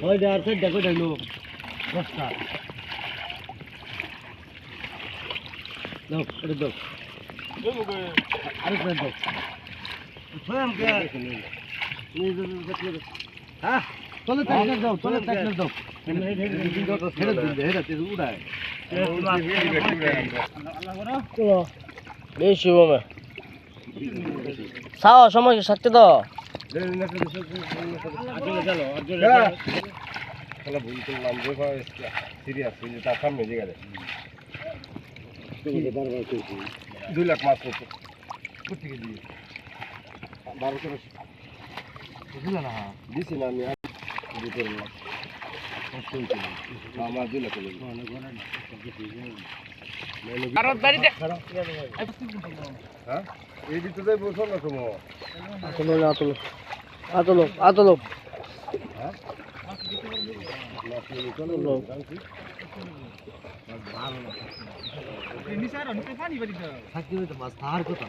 ওই দেয়ার সাইড দেখো দেখল দশটা দাও এটা দাও আরেক প্লেট দাও হ্যাঁ চলে চাকলে দাও চলে চাকলে দাও হেরে দিন হেরে বোমে সাও সময় সাথে তো দুই লাখ মাছ করছে বারো করে দিছি না আমি দুই করে লাখ আমার দুই লাখ এই ভিতরে বসো না তোমার আতলো। আতলো আতলো। আতলো। থাকতে মাছ তাহার কথা।